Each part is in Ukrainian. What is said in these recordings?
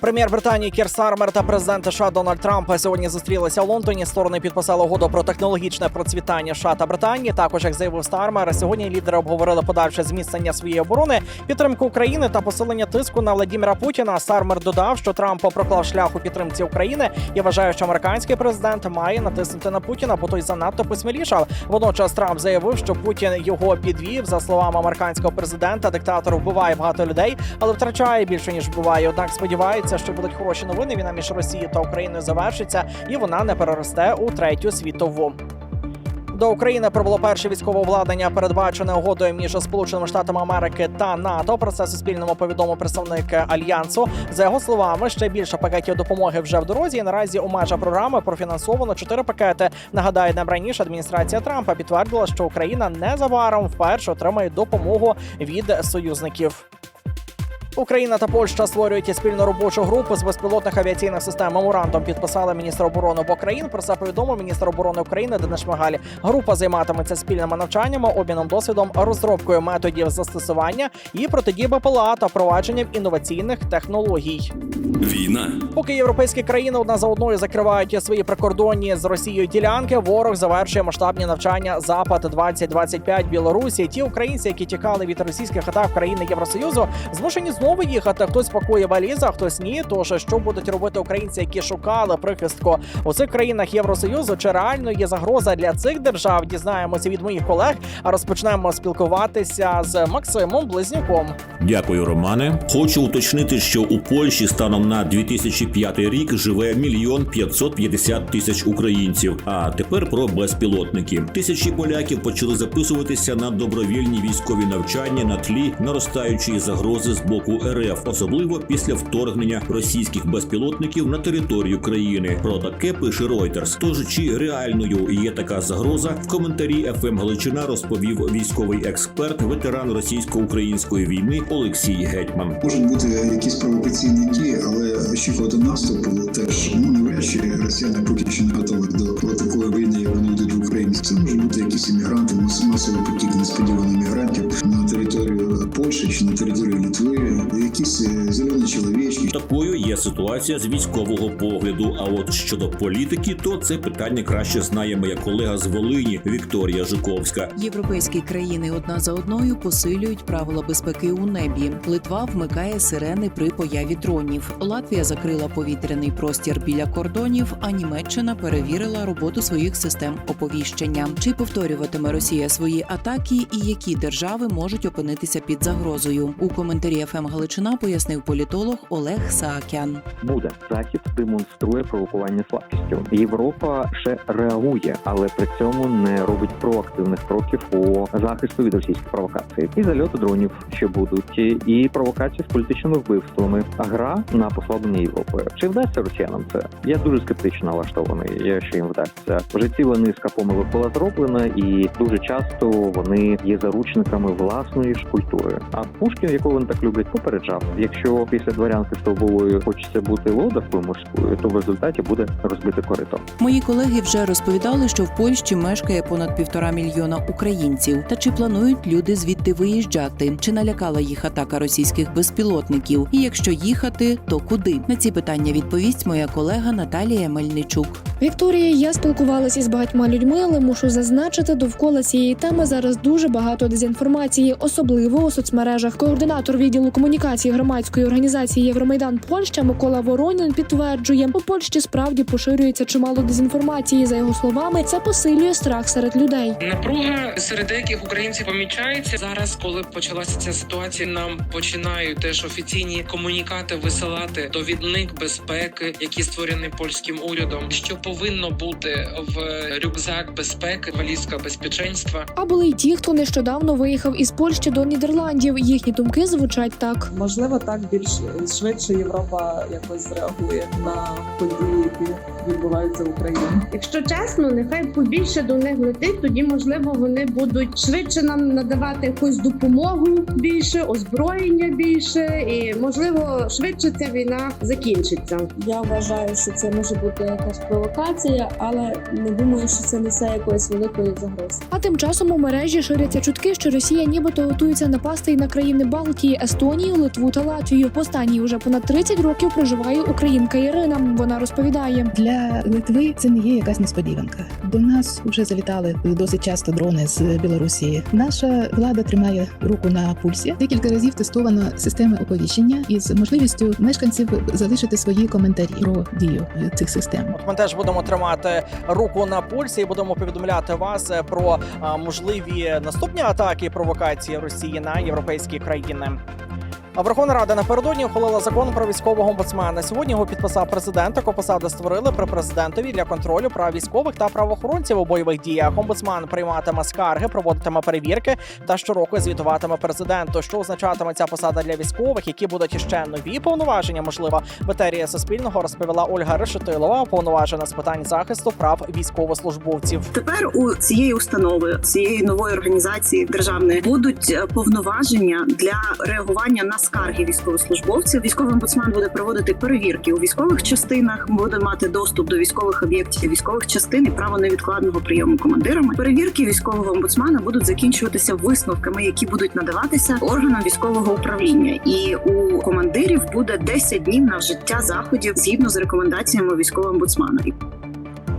Прем'єр Британії Кір Стармер та президент США Дональд Трамп сьогодні зустрілися в Лондоні. Сторони підписали угоду про технологічне процвітання США та Британії. Також, як заявив Стармер, сьогодні лідери обговорили подальше зміцнення своєї оборони, підтримку України та посилення тиску на Владіміра Путіна. Стармер додав, що Трамп проклав шлях у підтримці України і вважає, що американський президент має натиснути на Путіна, бо той занадто посмілішав. Водночас Трамп заявив, що Путін його підвів. За словами американського президента, диктатор вбиває багато людей, але втрачає більше ніж вбиває. Однак сподівається, що будуть хороші новини. Війна між Росією та Україною завершиться, і вона не переросте у третю світову. До України прибуло перше військове обладнання, передбачене угодою між Сполученими Штатами Америки та НАТО. Про це Суспільному повідомив представник альянсу. За його словами, ще більше пакетів допомоги вже в дорозі. І наразі у межах програми профінансовано чотири пакети. Нагадаю, днем раніше адміністрація Трампа підтвердила, що Україна незабаром вперше отримає допомогу від союзників. Україна та Польща створюють спільну робочу групу з безпілотних авіаційних систем. Меморандум підписали міністр оборони обох країн. Про це повідомив міністр оборони України Денис Шмигаль. Група займатиметься спільними навчаннями, обміном досвідом, розробкою методів застосування і протидії БПЛА та впровадженнем інноваційних технологій. Війна. Поки європейські країни одна за одною закривають свої прикордонні з Росією ділянки, ворог завершує масштабні навчання Запад 2025 Білорусі. Ті українці, які тікали від російських атак країни Євросоюзу, змушені знову їхати. Хтось пакує валізи, а хтось ні. Тож що будуть робити українці, які шукали прихистку у цих країнах Євросоюзу? Чи реально є загроза для цих держав? Дізнаємося від моїх колег. А розпочнемо спілкуватися з Максимом Близнюком. Дякую, Романе. Хочу уточнити, що у Польщі станом на 2005 рік живе мільйон 550 тисяч українців. А тепер про безпілотники. Тисячі поляків почали записуватися на добровільні військові навчання на тлі наростаючої загрози з боку РФ, особливо після вторгнення російських безпілотників на територію країни. Про таке пише Reuters. Тож чи реальною є така загроза? В коментарі ФМ Галичина розповів військовий експерт, ветеран російсько-української війни Олексій Гетьман. Можуть бути якісь провокаційні дії, але очікувати наступу теж ну навряд чи росіяни поки що не готові до такої війни, як вони йдуть в Україні. Це може бути якісь іммігранти, мас- масовий потік несподіваних іммігрантів на територію Польщі чи на територію Литви, якісь е, зелені чоловічки. Такою є ситуація з військового погляду. А от щодо політики, то це питання краще знає моя колега з Волині Вікторія Жуковська. Європейські країни одна за одною посилюють правила безпеки у небі. Литва вмикає сирени при появі дронів. Латвія закрила повітряний простір біля кордонів. А Німеччина перевірила роботу своїх систем оповіщення. Чи повторюватиме Росія свої атаки, і які держави можуть опинитися під загрозою? У коментарі ФМ Галичина пояснив політолог Олег Саакян. буде захід демонструє провокування слабкістю. Європа ще реагує, але при цьому не робить проактивних кроків по захисту від російських провокацій. І зальоти дронів ще будуть, і провокації з політичними вбивствами. А гра на послаблення Європи. Чи вдасться росіянам це? Я дуже скептично налаштований. Якщо їм вдасться в житті низка помилок була зроблена, і дуже часто вони є заручниками власної ж культури. А Пушкін, якого вони так люблять, попереджав: якщо після дворянки стовбової хочеться бути лодовкою морською, то в результаті буде розбите корито. Мої колеги вже розповідали, що в Польщі мешкає понад півтора мільйона українців. Та чи планують люди звідти виїжджати? Чи налякала їх атака російських безпілотників? І якщо їхати, то куди? На ці питання відповість моя колега Наталія Мельничук. Вікторія, я спілкувалася із багатьма людьми, але мушу зазначити, довкола цієї теми зараз дуже багато дезінформації, особливо у соцмережах. Координатор відділу комунікації громадської організації Євромайдан Польща Микола Воронін підтверджує, у Польщі справді поширюється чимало дезінформації. За його словами, це посилює страх серед людей. Напруга серед деяких українців помічається зараз, коли почалася ця ситуація. Нам починають теж офіційні комунікати висилати довідник безпеки, який створений польським урядом. Що повинно бути в рюкзак безпеки, валізка безпеченства. А були й ті, хто нещодавно виїхав із Польщі до Нідерландів. Їхні думки звучать так. Можливо, так більш швидше Європа якось зреагує на події, які відбуваються в Україні. Якщо чесно, нехай побільше до них летить, тоді можливо вони будуть швидше нам надавати якусь допомогу більше, озброєння більше, і можливо швидше ця війна закінчиться. Я вважаю, що це може бути якась провокація. Провокація, але не думаю, що це несе якоїсь великої загрози. А тим часом у мережі ширяться чутки, що Росія нібито готується напасти й на країни Балтії, Естонію, Литву та Латвію. В останній уже понад 30 років проживає українка Ірина. Вона розповідає. Для Литви це не є якась несподіванка. До нас вже залітали досить часто дрони з Білорусі. Наша влада тримає руку на пульсі. Декілька разів тестована система оповіщення із можливістю мешканців залишити свої коментарі про дію цих систем. От ми теж будемо тримати руку на пульсі і будемо повідомляти вас е, про можливі наступні атаки і провокації Росії на європейські країни. Верховна Рада напередодні ухвалила закон про військового омбудсмена. Сьогодні його підписав президент. Таку посаду створили при президентові для контролю прав військових та правоохоронців у бойових діях. Омбудсман прийматиме скарги, проводитиме перевірки та щороку звітуватиме президенту. Що означатиме ця посада для військових, які будуть іще нові повноваження? Можливо, в Суспільного розповіла Ольга Решетилова, повноважена з питань захисту прав військовослужбовців. Тепер у цієї установи, цієї нової організації державної будуть е, повноваження для реагування на скарги військовослужбовців. Військовий омбудсман буде проводити перевірки у військових частинах, буде мати доступ до військових об'єктів військових частин і право невідкладного прийому командирами. Перевірки військового омбудсмана будуть закінчуватися висновками, які будуть надаватися органам військового управління. І у командирів буде 10 днів на вжиття заходів згідно з рекомендаціями військового омбудсмана.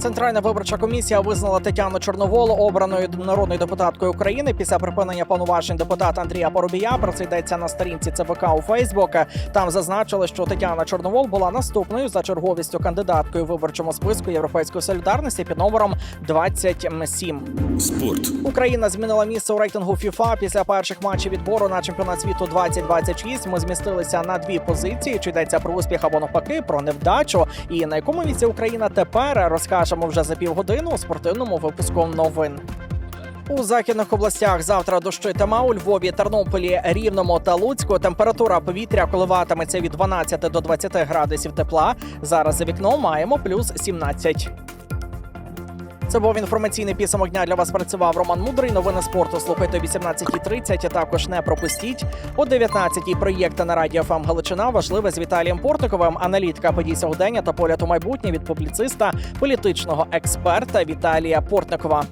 Центральна виборча комісія визнала Тетяну Чорновол обраною народною депутаткою України після припинення повноважень депутата Андрія Поробія. Про це йдеться на сторінці ЦВК у Фейсбук. Там зазначили, що Тетяна Чорновол була наступною за черговістю кандидаткою в виборчому списку Європейської солідарності під номером 27. Спорт. Україна змінила місце у рейтингу FIFA після перших матчів відбору на чемпіонат світу 2026. Ми змістилися на дві позиції. Чи йдеться про успіх або навпаки, про невдачу. І на якому місці Україна тепер розкажемо вже за півгодини у спортивному випуску новин. У західних областях завтра дощитиме у Львові, Тернополі, Рівному та Луцьку. Температура повітря коливатиметься від 12 до 20 градусів тепла. Зараз за вікном маємо плюс 17. Це був інформаційний підсумок дня. Для вас працював Роман Мудрий. Новини спорту слухайте о 18.30. а Також не пропустіть о 19.00 проєкти на радіо ФМ Галичина. Важливе з Віталієм Портниковим. Аналітика подій сьогодення та погляд у майбутнє від публіциста, політичного експерта Віталія Портникова.